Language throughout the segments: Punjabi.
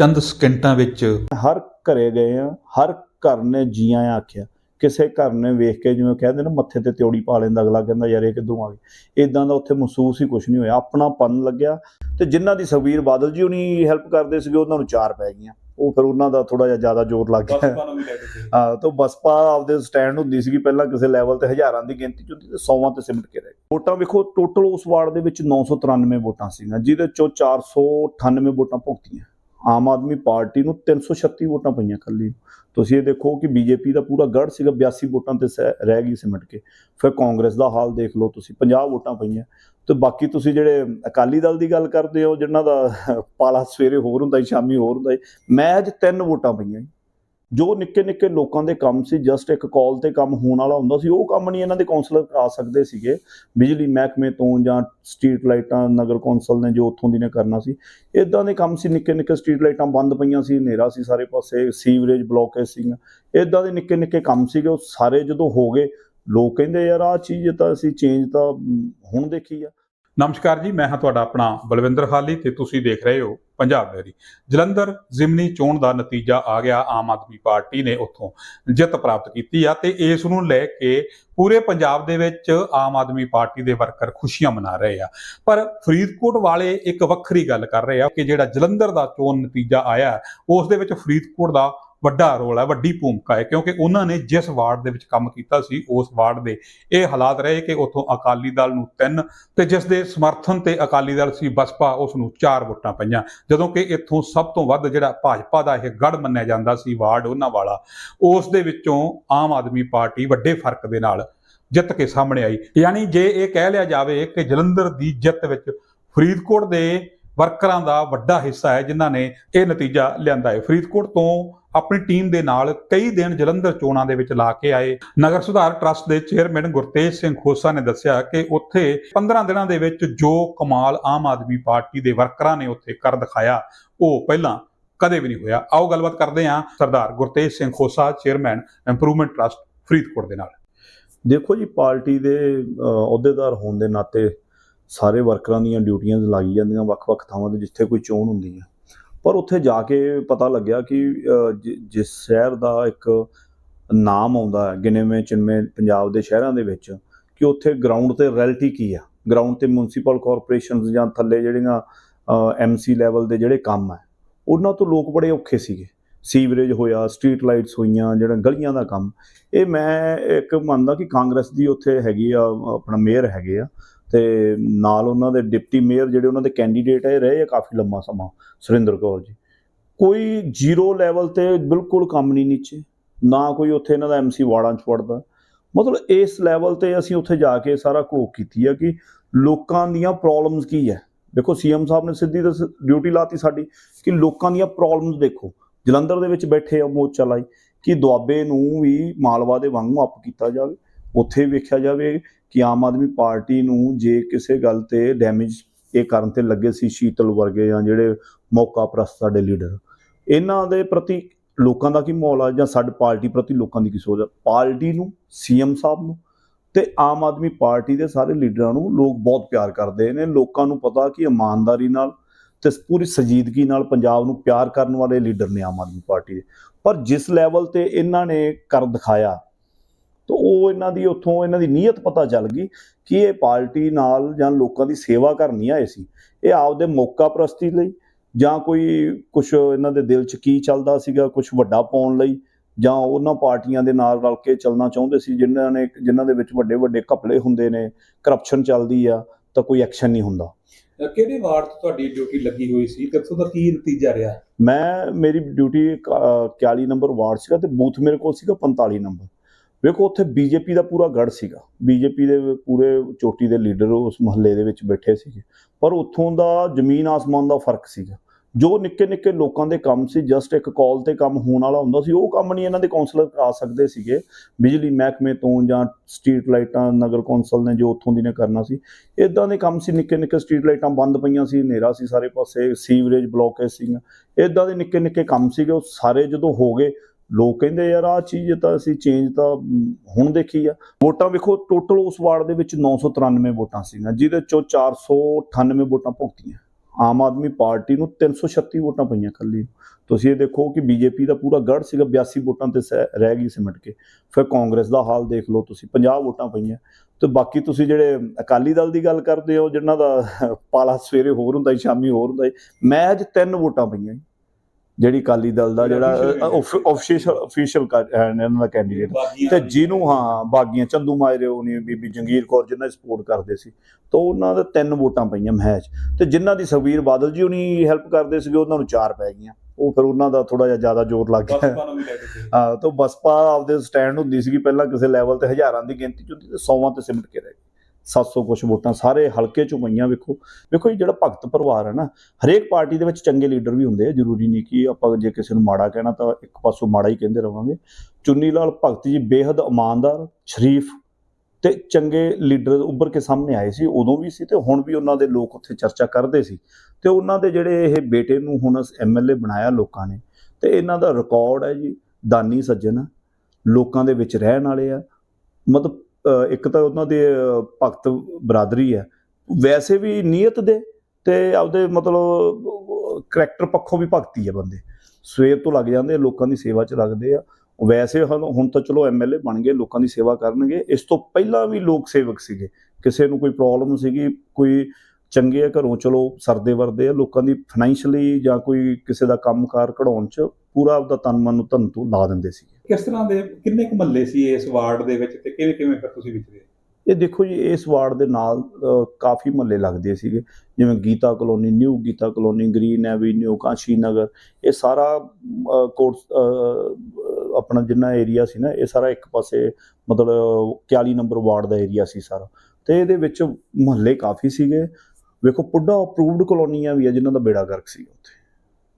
ਚੰਦ ਸਕਿੰਟਾਂ ਵਿੱਚ। ਹਰ ਘਰੇ ਗਏ ਆ ਹਰ ਘਰ ਨੇ ਜੀਆਂ ਆਖਿਆ। ਕਿਸੇ ਘਰ ਨੇ ਵੇਖ ਕੇ ਜਿਵੇਂ ਕਹਿੰਦੇ ਨਾ ਮੱਥੇ ਤੇ ਤਿਉੜੀ ਪਾ ਲੈਂਦਾ ਅਗਲਾ ਕਹਿੰਦਾ ਯਾਰ ਇਹ ਕਿੱਧਰੋਂ ਆ ਗਈ ਇਦਾਂ ਦਾ ਉੱਥੇ ਮਹਿਸੂਸ ਹੀ ਕੁਝ ਨਹੀਂ ਹੋਇਆ। ਆਪਣਾ ਪਨ ਲੱਗਿਆ ਤੇ ਜਿਨ੍ਹਾਂ ਦੀ ਸੁਖਬੀਰ ਬਾਦਲ ਜੀ ਉਹਨੀ ਹੈਲਪ ਕਰਦੇ ਸੀਗੇ ਉਹਨਾਂ ਨੂੰ ਚਾਰ ਪੈ ਗਈਆਂ। ਉਹ ਫਿਰ ਉਹਨਾਂ ਦਾ ਥੋੜਾ ਜਿਹਾ ਜ਼ਿਆਦਾ ਜ਼ੋਰ ਲੱਗ ਗਿਆ। ਹਾਂ ਤਾਂ ਬਸਪਾ ਆਪਦੇ ਸਟੈਂਡ ਹੁੰਦੀ ਸੀਗੀ ਪਹਿਲਾਂ ਕਿਸੇ ਲੈਵਲ ਤੇ ਹਜ਼ਾਰਾਂ ਦੀ ਗਿਣਤੀ ਚ ਹੁੰਦੀ ਤੇ ਸੌਵਾਂ ਤੇ ਸਿਮਟ ਕੇ ਰਹਿ ਗਈ ਵੋਟਾਂ ਵੇਖੋ ਟੋਟਲ ਉਸ ਵਾਰਡ ਦੇ ਵਿੱਚ 993 ਵੋਟਾਂ ਸੀਗੀਆਂ ਜਿਹਦੇ ਚੋਂ 498 ਵੋਟਾਂ ਭੁਗਤੀਆਂ। ਆਮ ਆਦਮੀ ਪਾਰਟੀ ਨੂੰ 336 ਵੋਟਾਂ ਪਈਆਂ ਕੱਲੀ ਤੁਸੀਂ ਇਹ ਦੇਖੋ ਕਿ ਬੀਜੇਪੀ ਦਾ ਪੂਰਾ ਗੜ ਸੀਗਾ 82 ਵੋਟਾਂ ਤੇ ਸਹਿ- ਰਹਿ ਗਈ ਸਿਮਟ ਕੇ। ਫਿਰ ਕਾਂਗਰਸ ਦਾ ਹਾਲ ਦੇਖ ਲਓ ਤੁਸੀਂ 50 ਵੋਟਾਂ ਪਈਆਂ। ਤੇ ਬਾਕੀ ਤੁਸੀਂ ਜਿਹੜੇ ਅਕਾਲੀ ਦਲ ਦੀ ਗੱਲ ਕਰਦੇ ਹੋ, ਜਿਨ੍ਹਾਂ ਦਾ ਪਾਲਾ ਸਵੇਰੇ ਹੋਰ ਹੁੰਦਾ ਸੀ, ਸ਼ਾਮੀ ਹੋਰ ਹੁੰਦਾ ਸੀ ਮੈਚ ਤਿੰਨ ਵੋਟਾਂ ਪਈਆਂ ਜੋ ਨਿੱਕੇ ਨਿੱਕੇ ਲੋਕਾਂ ਦੇ ਕੰਮ ਸੀ ਜਸਟ ਇੱਕ ਕਾਲ ਤੇ ਕੰਮ ਹੋਣ ਵਾਲਾ ਹੁੰਦਾ ਸੀ, ਉਹ ਕੰਮ ਨਹੀਂ ਇਹਨਾਂ ਦੇ ਕਾਉਂਸਲਰ ਕਰਾ ਸਕਦੇ ਸੀਗੇ। ਬਿਜਲੀ ਮਹਿਕਮੇ ਤੋਂ ਜਾਂ ਸਟਰੀਟ ਲਾਈਟਾਂ ਨਗਰ ਕੌਂਸਲ ਨੇ ਜੋ ਉੱਥੋਂ ਦੀ ਨੇ ਕਰਨਾ ਸੀ ਇਦਾਂ ਦੇ ਕੰਮ ਸੀ, ਨਿੱਕੇ ਨਿੱਕੇ ਸਟਰੀਟ ਲਾਈਟਾਂ ਬੰਦ ਪਈਆਂ ਸੀ, ਹਨੇਰਾ ਸੀ ਸਾਰੇ ਪਾਸੇ ਸੀਵਰੇਜ ਬਲੌਕੇਜ ਸੀ। ਇਦਾਂ ਦੇ ਨਿੱਕੇ ਨਿੱਕੇ ਕੰਮ ਸੀਗੇ, ਉਹ ਸਾਰੇ ਜਦੋਂ ਹੋ ਗਏ, ਲੋਕ ਕਹਿੰਦੇ ਯਾਰ ਆਹ ਚੀਜ਼ ਤਾਂ ਅਸੀਂ ਚੇਂਜ ਤਾਂ ਹੁਣ ਦੇਖੀ ਆ। ਨਮਸਕਾਰ ਜੀ, ਮੈਂ ਹਾਂ ਤੁਹਾਡਾ ਆਪਣਾ ਬਲਵਿੰਦਰ ਹਾਲੀ ਤੇ ਤੁਸੀਂ ਦੇਖ ਰਹੇ ਹੋ ਪੰਜਾਬ ਡੇਰੀ ਜਲੰਧਰ ਜ਼ਿਮਨੀ ਚੋਣ ਦਾ ਨਤੀਜਾ ਆ ਗਿਆ, ਆਮ ਆਦਮੀ ਪਾਰਟੀ ਨੇ ਉੱਥੋਂ ਜਿੱਤ ਪ੍ਰਾਪਤ ਕੀਤੀ ਆ ਤੇ ਇਸ ਨੂੰ ਲੈ ਕੇ ਪੂਰੇ ਪੰਜਾਬ ਦੇ ਵਿੱਚ ਆਮ ਆਦਮੀ ਪਾਰਟੀ ਦੇ ਵਰਕਰ ਖੁਸ਼ੀਆਂ ਮਨਾ ਰਹੇ ਆ। ਪਰ ਫਰੀਦਕੋਟ ਵਾਲੇ ਇੱਕ ਵੱਖਰੀ ਗੱਲ ਕਰ ਰਹੇ ਆ ਕਿ ਜਿਹੜਾ ਜਲੰਧਰ ਦਾ ਚੋਣ ਨਤੀਜਾ ਆਇਆ, ਉਸ ਦੇ ਵਿੱਚ ਫਰੀਦਕੋਟ ਦਾ ਵੱਡਾ ਰੋਲ ਹੈ, ਵੱਡੀ ਭੂਮਿਕਾ ਹੈ, ਕਿਉਂਕਿ ਉਹਨਾਂ ਨੇ ਜਿਸ ਵਾਰਡ ਦੇ ਵਿੱਚ ਕੰਮ ਕੀਤਾ ਸੀ, ਉਸ ਵਾਰਡ ਦੇ ਇਹ ਹਾਲਾਤ ਰਹੇ ਕਿ ਉੱਥੋਂ ਅਕਾਲੀ ਦਲ ਨੂੰ ਤਿੰਨ ਤੇ ਜਿਸ ਦੇ ਸਮਰਥਨ ਤੇ ਅਕਾਲੀ ਦਲ ਸੀ ਬਸਪਾ, ਉਸ ਨੂੰ ਚਾਰ ਵੋਟਾਂ ਪਈਆਂ। ਜਦੋਂ ਕਿ ਇੱਥੋਂ ਸਭ ਤੋਂ ਵੱਧ ਜਿਹੜਾ ਭਾਜਪਾ ਦਾ ਇਹ ਗੜ ਮੰਨਿਆ ਜਾਂਦਾ ਸੀ ਵਾਰਡ ਉਹਨਾਂ ਵਾਲਾ, ਉਸ ਦੇ ਵਿੱਚੋਂ ਆਮ ਆਦਮੀ ਪਾਰਟੀ ਵੱਡੇ ਫ਼ਰਕ ਦੇ ਨਾਲ ਜਿੱਤ ਕੇ ਸਾਹਮਣੇ ਆਈ। ਯਾਨੀ ਜੇ ਇਹ ਕਹਿ ਲਿਆ ਜਾਵੇ ਕਿ ਜਲੰਧਰ ਦੀ ਜਿੱਤ ਵਿੱਚ ਫਰੀਦਕੋਟ ਦੇ ਵਰਕਰਾਂ ਦਾ ਵੱਡਾ ਹਿੱਸਾ ਹੈ, ਜਿਨ੍ਹਾਂ ਨੇ ਇਹ ਨਤੀਜਾ ਲਿਆਂਦਾ ਹੈ। ਫਰੀਦਕੋਟ ਤੋਂ ਆਪਣੀ ਟੀਮ ਦੇ ਨਾਲ ਕਈ ਦਿਨ ਜਲੰਧਰ ਚੋਣਾਂ ਦੇ ਵਿੱਚ ਲਾ ਕੇ ਆਏ। ਨਗਰ ਸੁਧਾਰ ਟਰਸਟ ਦੇ ਚੇਅਰਮੈਨ ਗੁਰਤੇਜ ਸਿੰਘ ਖੋਸਾ ਨੇ ਦੱਸਿਆ ਕਿ ਉੱਥੇ 15 ਦਿਨਾਂ ਦੇ ਵਿੱਚ ਜੋ ਕਮਾਲ ਆਮ ਆਦਮੀ ਪਾਰਟੀ ਦੇ ਵਰਕਰਾਂ ਨੇ ਉੱਥੇ ਕਰ ਦਿਖਾਇਆ, ਉਹ ਪਹਿਲਾਂ ਕਦੇ ਵੀ ਨਹੀਂ ਹੋਇਆ। ਆਓ ਗੱਲਬਾਤ ਕਰਦੇ ਹਾਂ Sardar Gurtej Singh Khosa, chairman improvement trust Faridkot ਦੇ ਨਾਲ। ਦੇਖੋ ਜੀ, ਪਾਰਟੀ ਦੇ ਅਹੁਦੇਦਾਰ ਹੋਣ ਦੇ ਨਾਤੇ ਸਾਰੇ ਵਰਕਰਾਂ ਦੀਆਂ ਡਿਊਟੀਆਂ ਲਾਈ ਜਾਂਦੀਆਂ, ਵੱਖ-ਵੱਖ ਥਾਵਾਂ ਤੇ ਜਿੱਥੇ ਕੋਈ ਚੋਣ ਹੁੰਦੀ ਹੈ ਪਰ ਉੱਥੇ ਜਾ ਕੇ ਪਤਾ ਲੱਗਿਆ ਕਿ ਜਿਸ ਸ਼ਹਿਰ ਦਾ ਇੱਕ ਨਾਮ ਆਉਂਦਾ ਹੈ, ਗਿਣਵੇਂ ਚਿੰਨਵੇਂ ਪੰਜਾਬ ਦੇ ਸ਼ਹਿਰਾਂ ਦੇ ਵਿੱਚ, ਕਿ ਉੱਥੇ ਗਰਾਊਂਡ ਤੇ ਰੈਲਿਟੀ ਕੀ ਆ? ਗਰਾਊਂਡ ਤੇ ਮਿਊਨਿਸਪਲ ਕਾਰਪੋਰੇਸ਼ਨਸ ਜਾਂ ਥੱਲੇ ਜਿਹੜੀਆਂ ਐਮਸੀ ਲੈਵਲ ਦੇ ਜਿਹੜੇ ਕੰਮ ਹੈ, ਉਹਨਾਂ ਤੋਂ ਲੋਕ ਬੜੇ ਔਖੇ ਸੀਗੇ। ਸੀਵਰੇਜ ਹੋਇਆ ਸਟਰੀਟ ਲਾਈਟਸ ਹੋਈਆਂ, ਜਿਹੜਾ ਗਲੀਆਂ ਦਾ ਕੰਮ। ਇਹ ਮੈਂ ਇੱਕ ਮੰਨਦਾ ਕਿ ਕਾਂਗਰਸ ਦੀ ਉੱਥੇ ਹੈਗੀ ਆ ਆਪਣਾ ਮੇਅਰ ਹੈਗੇ ਆ। ਤੇ ਨਾਲ ਉਹਨਾਂ ਦੇ ਡਿਪਟੀ ਮੇਅਰ ਜਿਹੜੇ ਉਹਨਾਂ ਦੇ ਕੈਂਡੀਡੇਟ ਹੈ ਰਹੇ ਆ ਕਾਫੀ ਲੰਮਾ ਸਮਾਂ, ਸੁਰਿੰਦਰ ਕੌਰ ਜੀ। ਕੋਈ ਜ਼ੀਰੋ ਲੈਵਲ ਤੇ ਬਿਲਕੁਲ ਕੰਮ ਨਹੀਂ ਨੀਚੇ, ਨਾ ਕੋਈ ਉੱਥੇ ਇਹਨਾਂ ਦਾ ਐਮਸੀ ਵਾਰਡਾਂ ਚ ਪੜਦਾ ਮਤਲਬ ਇਸ ਲੈਵਲ ਤੇ ਅਸੀਂ ਉੱਥੇ ਜਾ ਕੇ ਸਾਰਾ ਘੋਖ ਕੀਤੀ ਆ ਕਿ ਲੋਕਾਂ ਦੀਆਂ ਪ੍ਰੋਬਲਮਸ ਕੀ ਹੈ ਦੇਖੋ ਸੀਐਮ ਸਾਹਿਬ ਨੇ ਸਿੱਧੀ ਤਾਂ ਡਿਊਟੀ ਲਾਤੀ ਸਾਡੀ ਕਿ ਲੋਕਾਂ ਦੀਆਂ ਪ੍ਰੋਬਲਮਸ ਦੇਖੋ। ਜਲੰਧਰ ਦੇ ਵਿੱਚ ਬੈਠੇ ਆ ਮੋਰਚਾ ਲਾਈ ਕਿ ਦੁਆਬੇ ਨੂੰ ਵੀ ਮਾਲਵਾ ਦੇ ਵਾਂਗੂ ਅਪ ਕੀਤਾ ਜਾਵੇ। ਉੱਥੇ ਵੇਖਿਆ ਜਾਵੇ ਕਿ ਆਮ ਆਦਮੀ ਪਾਰਟੀ ਨੂੰ ਜੇ ਕਿਸੇ ਗੱਲ ਤੇ ਡੈਮੇਜ ਇਹ ਕਰਨ ਤੇ ਲੱਗੇ ਸੀ ਸ਼ੀਤਲ ਵਰਗੇ ਜਾਂ ਜਿਹੜੇ ਮੌਕਾ ਪ੍ਰਸਤ ਸਾਡੇ ਲੀਡਰ ਇਹਨਾਂ ਦੇ ਪ੍ਰਤੀ ਲੋਕਾਂ ਦਾ ਕੀ ਮਾਹੌਲ ਆ ਜਾਂ ਸਾਡੀ ਪਾਰਟੀ ਪ੍ਰਤੀ ਲੋਕਾਂ ਦੀ ਕੀ ਸੋਚ ਆ? ਪਾਰਟੀ ਨੂੰ ਸੀਐਮ ਸਾਹਿਬ ਨੂੰ ਤੇ ਆਮ ਆਦਮੀ ਪਾਰਟੀ ਦੇ ਸਾਰੇ ਲੀਡਰਾਂ ਨੂੰ ਲੋਕ ਬਹੁਤ ਪਿਆਰ ਕਰਦੇ ਨੇ, ਲੋਕਾਂ ਨੂੰ ਪਤਾ ਕਿ ਇਮਾਨਦਾਰੀ ਨਾਲ ਤੇ ਪੂਰੀ ਸੰਜੀਦਗੀ ਨਾਲ ਪੰਜਾਬ ਨੂੰ ਪਿਆਰ ਕਰਨ ਵਾਲੇ ਲੀਡਰ ਨੇ ਆਮ ਆਦਮੀ ਪਾਰਟੀ ਦੇ। ਪਰ ਜਿਸ ਲੈਵਲ ਤੇ ਇਹਨਾਂ ਨੇ ਕਰ ਦਿਖਾਇਆ ਤਾਂ ਉਹ ਇਹਨਾਂ ਦੀ ਉੱਥੋਂ ਇਹਨਾਂ ਦੀ ਨੀਅਤ ਪਤਾ ਚੱਲ ਗਈ ਕਿ ਇਹ ਪਾਰਟੀ ਨਾਲ ਜਾਂ ਲੋਕਾਂ ਦੀ ਸੇਵਾ ਕਰਨ ਨਹੀਂ ਆਏ ਸੀ। ਇਹ ਆਪਦੇ ਮੌਕਾ ਪ੍ਰਸਤੀ ਲਈ ਜਾਂ ਕੋਈ ਕੁਝ ਇਹਨਾਂ ਦੇ ਦਿਲ 'ਚ ਕੀ ਚੱਲਦਾ ਸੀਗਾ ਕੁਝ ਵੱਡਾ ਪਾਉਣ ਲਈ ਜਾਂ ਉਹਨਾਂ ਪਾਰਟੀਆਂ ਦੇ ਨਾਲ ਰਲ ਕੇ ਚੱਲਣਾ ਚਾਹੁੰਦੇ ਸੀ ਜਿਨ੍ਹਾਂ ਨੇ ਜਿਨ੍ਹਾਂ ਦੇ ਵਿੱਚ ਵੱਡੇ ਵੱਡੇ ਘਪਲੇ ਹੁੰਦੇ ਨੇ ਕਰਪਸ਼ਨ ਚੱਲਦੀ ਆ ਤਾਂ ਕੋਈ ਐਕਸ਼ਨ ਨਹੀਂ ਹੁੰਦਾ। ਕਿਹੜੇ ਵਾਰਡ ਤੋਂ ਤੁਹਾਡੀ ਡਿਊਟੀ ਲੱਗੀ ਹੋਈ ਸੀ? ਉੱਥੋਂ ਦਾ ਕੀ ਨਤੀਜਾ ਰਿਹਾ? ਮੈਂ ਮੇਰੀ ਡਿਊਟੀ 41 ਨੰਬਰ ਵਾਰਡ ਸੀਗਾ ਤੇ ਬੂਥ ਮੇਰੇ ਕੋਲ ਸੀਗਾ 45 ਨੰਬਰ ਵੇਖੋ, ਉੱਥੇ ਬੀਜੇਪੀ ਦਾ ਪੂਰਾ ਗੜ ਸੀਗਾ। ਬੀਜੇਪੀ ਦੇ ਪੂਰੇ ਚੋਟੀ ਦੇ ਲੀਡਰ ਉਸ ਮਹੱਲੇ ਦੇ ਵਿੱਚ ਬੈਠੇ ਸੀਗੇ। ਪਰ ਉੱਥੋਂ ਦਾ ਜ਼ਮੀਨ ਆਸਮਾਨ ਦਾ ਫ਼ਰਕ ਸੀਗਾ। ਜੋ ਨਿੱਕੇ ਨਿੱਕੇ ਲੋਕਾਂ ਦੇ ਕੰਮ ਸੀ ਜਸਟ ਇੱਕ ਕਾਲ ਤੇ ਕੰਮ ਹੋਣ ਵਾਲਾ ਹੁੰਦਾ ਸੀ, ਉਹ ਕੰਮ ਨਹੀਂ ਇਹਨਾਂ ਦੇ ਕਾਉਂਸਲਰ ਕਰਾ ਸਕਦੇ ਸੀਗੇ। ਬਿਜਲੀ ਮਹਿਕਮੇ ਤੋਂ ਜਾਂ ਸਟਰੀਟ ਲਾਈਟਾਂ ਨਗਰ ਕੌਂਸਲ ਨੇ ਜੋ ਉੱਥੋਂ ਦੀ ਨੇ ਕਰਨਾ ਸੀ ਇਦਾਂ ਦੇ ਕੰਮ ਸੀ, ਨਿੱਕੇ ਨਿੱਕੇ ਸਟਰੀਟ ਲਾਈਟਾਂ ਬੰਦ ਪਈਆਂ ਸੀ, ਹਨੇਰਾ ਸੀ ਸਾਰੇ ਪਾਸੇ ਸੀਵਰੇਜ ਬਲੌਕੇਜ ਸੀ ਇਦਾਂ ਦੇ ਨਿੱਕੇ ਨਿੱਕੇ ਕੰਮ ਸੀਗੇ, ਉਹ ਸਾਰੇ ਜਦੋਂ ਹੋ ਗਏ ਲੋਕ ਕਹਿੰਦੇ ਯਾਰ ਆਹ ਚੀਜ਼ ਤਾਂ ਅਸੀਂ ਚੇਂਜ ਤਾਂ ਹੁਣ ਦੇਖੀ ਆ। ਵੋਟਾਂ ਵੇਖੋ ਟੋਟਲ ਉਸ ਵਾਰਡ ਦੇ ਵਿੱਚ 993 ਵੋਟਾਂ ਸੀਗੀਆਂ, ਜਿਹਦੇ ਚੋਂ 498 ਵੋਟਾਂ ਭੁਗਤੀਆਂ। ਆਮ ਆਦਮੀ ਪਾਰਟੀ ਨੂੰ 336 ਵੋਟਾਂ ਪਈਆਂ ਕੱਲੀ ਤੁਸੀਂ ਇਹ ਦੇਖੋ ਕਿ ਬੀਜੇਪੀ ਦਾ ਪੂਰਾ ਗੜ ਸੀਗਾ 82 ਵੋਟਾਂ ਤੇ ਸਹਿ- ਰਹਿ ਗਈ ਸਿਮਟ ਕੇ। ਫਿਰ ਕਾਂਗਰਸ ਦਾ ਹਾਲ ਦੇਖ ਲਓ ਤੁਸੀਂ 50 ਵੋਟਾਂ ਪਈਆਂ। ਤੇ ਬਾਕੀ ਤੁਸੀਂ ਜਿਹੜੇ ਅਕਾਲੀ ਦਲ ਦੀ ਗੱਲ ਕਰਦੇ ਹੋ, ਜਿਨ੍ਹਾਂ ਦਾ ਪਾਲਾ ਸਵੇਰੇ ਹੋਰ ਹੁੰਦਾ ਸੀ, ਸ਼ਾਮੀ ਹੋਰ ਹੁੰਦਾ ਮੈਂ ਅੱਜ ਤਿੰਨ ਵੋਟਾਂ ਪਈਆਂ ਜੀ। ਜਿਹੜੀ ਅਕਾਲੀ ਦਲ ਦਾ ਜਿਹੜਾ ਆਫੀਸ਼ੀਅਲ ਆਫੀਸ਼ੀਅਲ ਇਹਨਾਂ ਦਾ ਕੈਂਡੀਡੇਟ ਤੇ ਜਿਹਨੂੰ ਹਾਂ ਬਾਗੀਆਂ ਚੰਦੂ ਮਾਜਰੇ ਹੋਣੀ ਬੀਬੀ ਜੰਗੀਰ ਕੌਰ ਜਿਨ੍ਹਾਂ ਦੀ ਸਪੋਰਟ ਕਰਦੇ ਸੀ। ਤਾਂ ਉਹਨਾਂ ਦੇ ਤਿੰਨ ਵੋਟਾਂ ਪਈਆਂ ਮੈਚ ਤੇ ਜਿਨ੍ਹਾਂ ਦੀ ਸੁਖਬੀਰ ਬਾਦਲ ਜੀ ਹੁਣੀ ਹੈਲਪ ਕਰਦੇ ਸੀਗੇ ਉਹਨਾਂ ਨੂੰ ਚਾਰ ਪੈ ਗਈਆਂ। ਉਹ ਫਿਰ ਉਹਨਾਂ ਦਾ ਥੋੜਾ ਜਿਹਾ ਜ਼ਿਆਦਾ ਜ਼ੋਰ ਲੱਗ ਗਿਆ। ਹਾਂ ਤਾਂ ਬਸਪਾ ਆਪਦੇ ਸਟੈਂਡ ਹੁੰਦੀ ਸੀਗੀ ਪਹਿਲਾਂ ਕਿਸੇ ਲੈਵਲ ਤੇ ਹਜ਼ਾਰਾਂ ਦੀ ਗਿਣਤੀ ਚ ਹੁੰਦੀ ਤੇ ਸੌਵਾਂ ਤੇ ਸਿਮਟ ਕੇ ਰਹਿ ਗਈ। 700 ਕੁਛ ਵੋਟਾਂ ਸਾਰੇ ਹਲਕੇ ਚੋਂ ਪਈਆਂ ਵੇਖੋ। ਵੇਖੋ ਇਹ ਜਿਹੜਾ ਭਗਤ ਪਰਿਵਾਰ ਹੈ ਨਾ ਹਰੇਕ ਪਾਰਟੀ ਦੇ ਵਿੱਚ ਚੰਗੇ ਲੀਡਰ ਵੀ ਹੁੰਦੇ ਆ ਜ਼ਰੂਰੀ ਨਹੀਂ ਕਿ ਆਪਾਂ ਜੇ ਕਿਸੇ ਨੂੰ ਮਾੜਾ ਕਹਿਣਾ ਤਾਂ ਇੱਕ ਪਾਸੋਂ ਮਾੜਾ ਹੀ ਕਹਿੰਦੇ ਰਵਾਂਗੇ। ਚੁੰਨੀ ਲਾਲ ਭਗਤ ਜੀ ਬੇहद ਇਮਾਨਦਾਰ ਸ਼ਰੀਫ ਤੇ ਚੰਗੇ ਲੀਡਰ ਉੱਭਰ ਕੇ ਸਾਹਮਣੇ ਆਏ ਸੀ ਉਦੋਂ ਵੀ ਸੀ ਤੇ ਹੁਣ ਵੀ ਉਹਨਾਂ ਦੇ ਲੋਕ ਉੱਥੇ ਚਰਚਾ ਕਰਦੇ ਸੀ। ਤੇ ਉਹਨਾਂ ਦੇ ਜਿਹੜੇ ਇਹ ਬੇਟੇ ਨੂੰ ਹੁਣ ਐਮਐਲਏ ਬਣਾਇਆ ਲੋਕਾਂ ਨੇ ਤੇ ਇਹਨਾਂ ਦਾ ਰਿਕਾਰਡ ਹੈ ਜੀ ਦਾਨੀ ਸੱਜਣ ਆ, ਲੋਕਾਂ ਦੇ ਵਿੱਚ ਰਹਿਣ ਵਾਲੇ ਆ। ਮਤਲਬ ਇੱਕ ਤਾਂ ਉਹਨਾਂ ਦੇ ਭਗਤ ਬਰਾਦਰੀ ਹੈ। ਵੈਸੇ ਵੀ ਨੀਅਤ ਦੇ ਤੇ ਆਪਦੇ ਮਤਲਬ ਕਰੈਕਟਰ ਪੱਖੋਂ ਵੀ ਭਗਤੀ ਹੈ ਬੰਦੇ। ਸਵੇਰ ਤੋਂ ਲੱਗ ਜਾਂਦੇ ਆ, ਲੋਕਾਂ ਦੀ ਸੇਵਾ 'ਚ ਲੱਗਦੇ ਆ। ਵੈਸੇ ਹੁਣ ਹੁਣ ਤਾਂ ਚਲੋ ਐਮਐਲਏ ਬਣ ਗਏ ਲੋਕਾਂ ਦੀ ਸੇਵਾ ਕਰਨਗੇ। ਇਸ ਤੋਂ ਪਹਿਲਾਂ ਵੀ ਲੋਕ ਸੇਵਕ ਸੀਗੇ। ਕਿਸੇ ਨੂੰ ਕੋਈ ਪ੍ਰੋਬਲਮ ਸੀਗੀ ਕੋਈ ਚੰਗੇ ਆ ਘਰੋਂ ਚਲੋ ਸਰਦੇ ਵਰਦੇ ਆ ਲੋਕਾਂ ਦੀ ਫਾਈਨੈਂਸ਼ੀਅਲੀ ਜਾਂ ਕੋਈ ਕਿਸੇ ਦਾ ਕੰਮਕਾਰ ਕਢਾਉਣ 'ਚ ਪੂਰਾ ਆਪਦਾ ਤਨ ਮਨ ਨੂੰ ਧਨ ਤੋਂ ਲਾ ਦਿੰਦੇ ਸੀ ਕਿਸ ਤਰ੍ਹਾਂ ਦੇ ਕਿੰਨੇ ਕੁ ਮਹੱਲੇ ਸੀ ਇਸ ਵਾਰਡ ਦੇ ਵਿੱਚ ਤੇ ਕਿਵੇਂ ਕਿਵੇਂ ਫਿਰ ਤੁਸੀਂ ਵਿਚਰੇ? ਇਹ ਦੇਖੋ ਜੀ ਇਸ ਵਾਰਡ ਦੇ ਨਾਲ ਕਾਫੀ ਮਹੱਲੇ ਲੱਗਦੇ ਸੀਗੇ। ਜਿਵੇਂ Geeta colony new Geeta colony green avenue Kashi Nagar ਇਹ ਸਾਰਾ ਕੋਟ ਆਪਣਾ ਜਿੰਨਾ ਏਰੀਆ ਸੀ ਨਾ ਇਹ ਸਾਰਾ ਇੱਕ ਪਾਸੇ ਮਤਲਬ 41 ਨੰਬਰ ਵਾਰਡ ਦਾ ਏਰੀਆ ਸੀ ਸਾਰਾ। ਤੇ ਇਹਦੇ ਵਿੱਚ ਮਹੱਲੇ ਕਾਫੀ ਸੀਗੇ। ਵੇਖੋ, ਪੁੱਡਾ ਅਪਰੂਵਡ ਕਲੋਨੀਆਂ ਵੀ ਆ ਜਿਨ੍ਹਾਂ ਦਾ ਬੇੜਾ ਗਰਕ ਸੀ ਉੱਥੇ।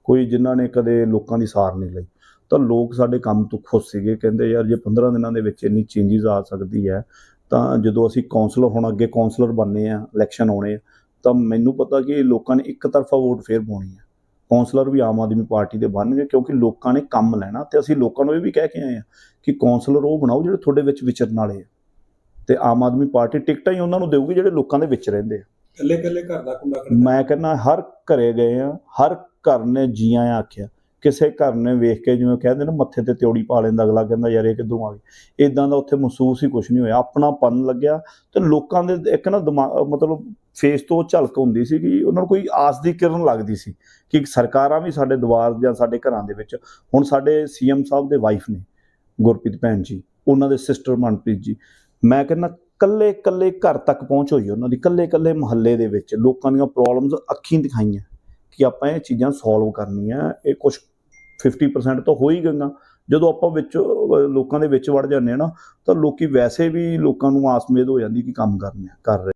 ਕੋਈ ਜਿਨ੍ਹਾਂ ਨੇ ਕਦੇ ਲੋਕਾਂ ਦੀ ਸਾਰ ਨਹੀਂ ਲਈ। ਤਾਂ ਲੋਕ ਸਾਡੇ ਕੰਮ ਤੋਂ ਖੁਸ਼ ਸੀਗੇ, ਕਹਿੰਦੇ ਯਾਰ ਜੇ 15 ਦਿਨਾਂ ਦੇ ਵਿੱਚ ਇੰਨੀ ਚੇਂਜਸ ਆ ਸਕਦੀ ਹੈ, ਤਾਂ ਜਦੋਂ ਅਸੀਂ ਕਾਉਂਸਲਰ ਹੁਣ ਅੱਗੇ ਕਾਉਂਸਲਰ ਬਣਨੇ ਆ ਇਲੈਕਸ਼ਨ ਆਉਣੇ ਆ, ਤਾਂ ਮੈਨੂੰ ਪਤਾ ਕਿ ਲੋਕਾਂ ਨੇ ਇੱਕ ਤਰਫਾ ਵੋਟ ਫੇਰ ਪਾਉਣੀ ਆ। ਕਾਉਂਸਲਰ ਵੀ ਆਮ ਆਦਮੀ ਪਾਰਟੀ ਦੇ ਬਣਨਗੇ ਕਿਉਂਕਿ ਲੋਕਾਂ ਨੇ ਕੰਮ ਲੈਣਾ ਤੇ ਅਸੀਂ ਲੋਕਾਂ ਨੂੰ ਇਹ ਵੀ ਕਹਿ ਕੇ ਆਏ ਆ ਕਿ ਕਾਉਂਸਲਰ ਉਹ ਬਣਾਓ ਜਿਹੜੇ ਤੁਹਾਡੇ ਵਿੱਚ ਵਿਚਰਨ ਵਾਲੇ ਆ। ਤੇ ਆਮ ਆਦਮੀ ਪਾਰਟੀ ਟਿਕਟਾਂ ਹੀ ਉਹਨਾਂ ਨੂੰ ਦੇਊਗੀ ਜਿਹੜੇ ਲੋਕਾਂ ਦੇ ਵਿੱਚ ਰਹਿੰਦੇ ਆ। ਇਕੱਲੇ ਇਕੱਲੇ ਘਰ ਦਾ ਕੁੰਡਾ ਖੜਦਾ ਮੈਂ ਕਹਿੰਦਾ ਹਰ ਘਰੇ ਗਏ ਆ, ਹਰ ਘਰ ਨੇ ਜੀਆਂ ਆਖਿਆ। ਕਿਸੇ ਘਰ ਨੇ ਵੇਖ ਕੇ ਜਿਵੇਂ ਕਹਿੰਦੇ ਨਾ ਮੱਥੇ ਤੇ ਤਿਉੜੀ ਪਾ ਲੈਂਦਾ, ਅਗਲਾ ਕਹਿੰਦਾ ਯਾਰ ਇਹ ਕਿੱਧਰੋਂ ਆ ਗਈ ਇਦਾਂ ਦਾ ਉੱਥੇ ਮਹਿਸੂਸ ਹੀ ਕੁਝ ਨਹੀਂ ਹੋਇਆ। ਆਪਣਾ ਪਨ ਲੱਗਿਆ ਤੇ ਲੋਕਾਂ ਦੇ ਇੱਕ ਨਾ ਦਿਮਾਗ, ਮਤਲਬ ਫੇਸ ਤੋਂ ਝਲਕ ਹੁੰਦੀ ਸੀ ਕਿ ਉਹਨਾਂ ਨੂੰ ਕੋਈ ਆਸ ਦੀ ਕਿਰਨ ਲੱਗਦੀ ਸੀ ਕਿ ਸਰਕਾਰਾਂ ਵੀ ਸਾਡੇ ਦੁਆਰ ਜਾਂ ਸਾਡੇ ਘਰਾਂ ਦੇ ਵਿੱਚ, ਹੁਣ ਸਾਡੇ ਸੀਐਮ ਸਾਹਿਬ ਦੇ ਵਾਈਫ ਨੇ ਗੁਰਪ੍ਰੀਤ ਭੈਣ ਜੀ, ਉਹਨਾਂ ਦੇ ਸਿਸਟਰ ਮਨਪ੍ਰੀਤ ਜੀ। ਮੈਂ ਕਹਿੰਦਾ ਕੱਲੇ ਕੱਲੇ ਘਰ ਤੱਕ ਪਹੁੰਚ ਹੋਈ ਉਹਨਾਂ ਦੀ ਕੱਲੇ ਕੱਲੇ ਮੁਹੱਲੇ ਦੇ ਵਿੱਚ ਲੋਕਾਂ ਦੀਆਂ ਪ੍ਰੋਬਲਮਸ ਅੱਖੀਂ ਦਿਖਾਈਆਂ ਕਿ ਆਪਾਂ ਇਹ ਚੀਜ਼ਾਂ ਸੋਲਵ ਕਰਨੀਆਂ ਇਹ ਕੁਝ 50% ਤਾਂ ਹੋ ਹੀ ਗਈਆਂ। ਜਦੋਂ ਆਪਾਂ ਵਿੱਚ ਲੋਕਾਂ ਦੇ ਵਿੱਚ ਵੜ ਜਾਂਦੇ ਆ ਨਾ ਤਾਂ ਲੋਕੀ ਵੈਸੇ ਵੀ ਲੋਕਾਂ ਨੂੰ ਆਸ ਮੇਦ ਹੋ ਜਾਂਦੀ ਕਿ ਕੰਮ ਕਰਨੇ ਆ, ਕਰ ਰਹੇ